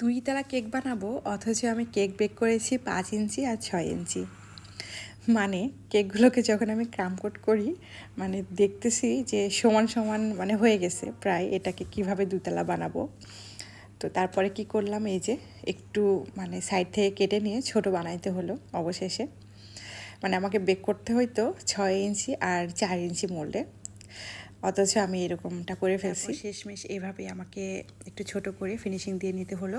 দুই তালা কেক বানাবো, অথচ আমি কেক বেক করেছি পাঁচ ইঞ্চি আর ছয় ইঞ্চি। মানে কেকগুলোকে যখন আমি ক্রামকোট করি মানে দেখতেছি যে সমান সমান মানে হয়ে গেছে, প্রায় এটাকে কীভাবে দুতলা বানাবো। তো তারপরে কি করলাম, এই যে একটু মানে সাইড থেকে কেটে নিয়ে ছোট বানাইতে হলো অবশেষে। মানে আমাকে বেক করতে হইতো ছয় ইঞ্চি আর চার ইঞ্চি মোল্ডে। অথচ আমি এরকমটা করে ফেলছি। শেষমেশ এভাবে আমাকে একটু ছোট করে ফিনিশিং দিয়ে নিতে হলো।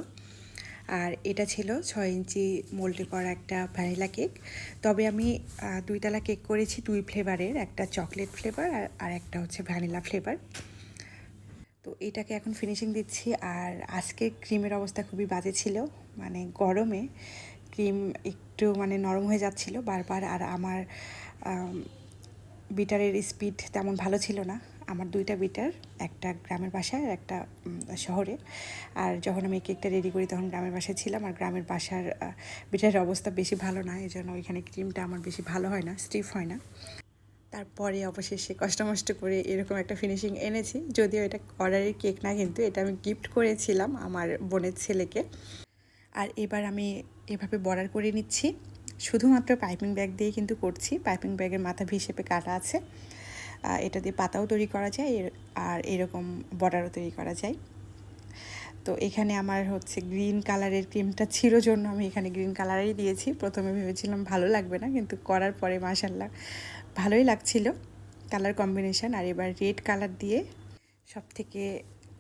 আর এটা ছিল ছয় ইঞ্চি মোল্ডে করা একটা ভ্যানিলা কেক তবে আমি দুইতলা কেক করেছি দুই ফ্লেভারের একটা চকলেট ফ্লেভার আর একটা হচ্ছে ভ্যানিলা ফ্লেভার তো এটাকে এখন ফিনিশিং দিচ্ছি। আর আজকে ক্রিমের অবস্থা খুবই বাজে ছিল মানে গরমে ক্রিম একটু মানে নরম হয়ে যাচ্ছিল বারবার। আর আমার বিটারের স্পিড তেমন ভালো ছিল না। আমার দুইটা বিটার, একটা গ্রামের বাসায় একটা শহরে। আর যখন আমি কেকটা রেডি করি তখন গ্রামের বাসায় ছিলাম। আর গ্রামের বাসার বিটারের অবস্থা বেশি ভালো না এই জন্য ওইখানে ক্রিমটা আমার বেশি ভালো হয় না স্টিফ হয় না। তারপরে অবশেষে কষ্ট মষ্ট করে এরকম একটা ফিনিশিং এনেছি। যদিও এটা অর্ডারের কেক না, কিন্তু এটা আমি গিফট করেছিলাম আমার বোনের ছেলেকে। আর এবার আমি এভাবে বর্ডার করে নিচ্ছি। শুধুমাত্র পাইপিং ব্যাগ দিয়ে কিন্তু করছি। পাইপিং ব্যাগের মাথা হিসেবে কাটা আছে। এটা দিয়ে পাতাও তৈরি করা যায় আর এরকম বর্ডারও তৈরি করা যায়। তো এখানে আমার হচ্ছে গ্রিন কালারের ক্রিমটা ছিল জন্য আমি এখানে গ্রিন কালারই দিয়েছি। প্রথমে ভেবেছিলাম ভালো লাগবে না, কিন্তু করার পরে মাসাল্লাহ ভালোই লাগছিল। কালার কম্বিনেশান আর এবার রেড কালার দিয়ে সব থেকে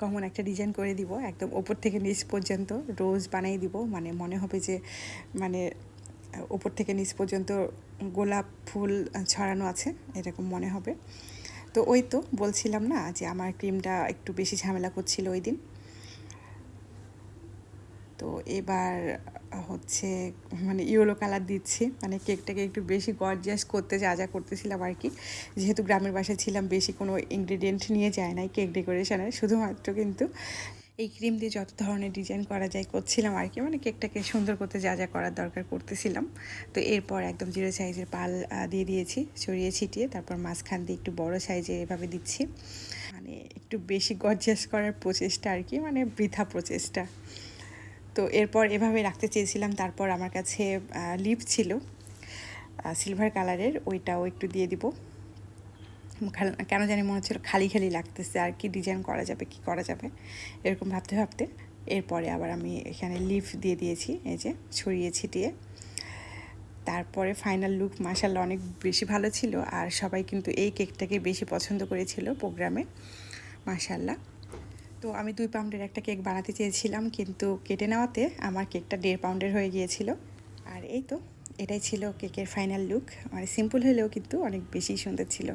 কমন একটা ডিজাইন করে দিব। একদম ওপর থেকে নিচ পর্যন্ত রোজ বানিয়ে দিব। মানে মনে হবে যে মানে ওপর থেকে নিচ পর্যন্ত গোলাপ ফুল ছড়ানো আছে, এরকম মনে হবে। তো ওই তো বলছিলাম না যে আমার ক্রিমটা একটু বেশি ঝামেলা করছিল ওই দিন। তো এবার হচ্ছে মানে ইয়েলো কালার দিচ্ছি মানে কেকটাকে একটু বেশি গর্জিয়াস করতে যা যা করতেছিলাম আর কি। যেহেতু গ্রামের বাসায় ছিলাম, বেশি কোনো ইনগ্রিডিয়েন্ট নিয়ে যায় নাই কেক ডেকোরেশনের শুধুমাত্র কিন্তু এই ক্রিম দিয়ে যত ধরনের ডিজাইন করা যায় করছিলাম আর কি মানে কেকটাকে সুন্দর করতে যা যা করার দরকার করতেছিলাম। তো এরপর একদম জিরো সাইজের পাল দিয়ে দিয়েছি, ছড়িয়ে ছিটিয়ে, তারপর মাঝখান দিয়ে একটু বড় সাইজে এভাবে দিচ্ছি। মানে একটু বেশি গর্জিয়াস করার প্রচেষ্টা আর কি মানে বৃথা প্রচেষ্টা। তো এরপর এভাবে রাখতে চেয়েছিলাম, তারপর আমার কাছে লিপ ছিল সিলভার কালারের ওইটাও একটু দিয়ে দিব। কেন জানি মনে হচ্ছিল খালি খালি লাগতেছে, আর কি ডিজাইন করা যাবে, কি করা যাবে, এরকম ভাবতে ভাবতে। এরপরে আবার আমি এখানে লিফ দিয়ে দিয়েছি, এই যে ছড়িয়ে ছিটিয়ে। তারপরে ফাইনাল লুক মাসাল্লাহ অনেক বেশি ভালো ছিল, আর সবাই কিন্তু এই কেকটাকে বেশি পছন্দ করেছিল প্রোগ্রামে মাসাল্লাহ তো আমি দুই পাউন্ডের একটা কেক বানাতে চেয়েছিলাম, কিন্তু কেটে নেওয়াতে আমার কেকটা দেড় পাউন্ডের হয়ে গিয়েছিল। আর এই তো, এটাই ছিল কেকের ফাইনাল লুক মানে সিম্পল হলেও কিন্তু অনেক বেশি সুন্দর ছিল।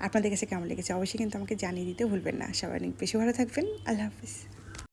আপনাদের কাছে কেমন লেগেছে? অবশ্যই কিন্তু আমাকে জানিয়ে দিতে ভুলবেন না। সবাই অনেক বেশি ভালো থাকবেন। আল্লাহ হাফিজ।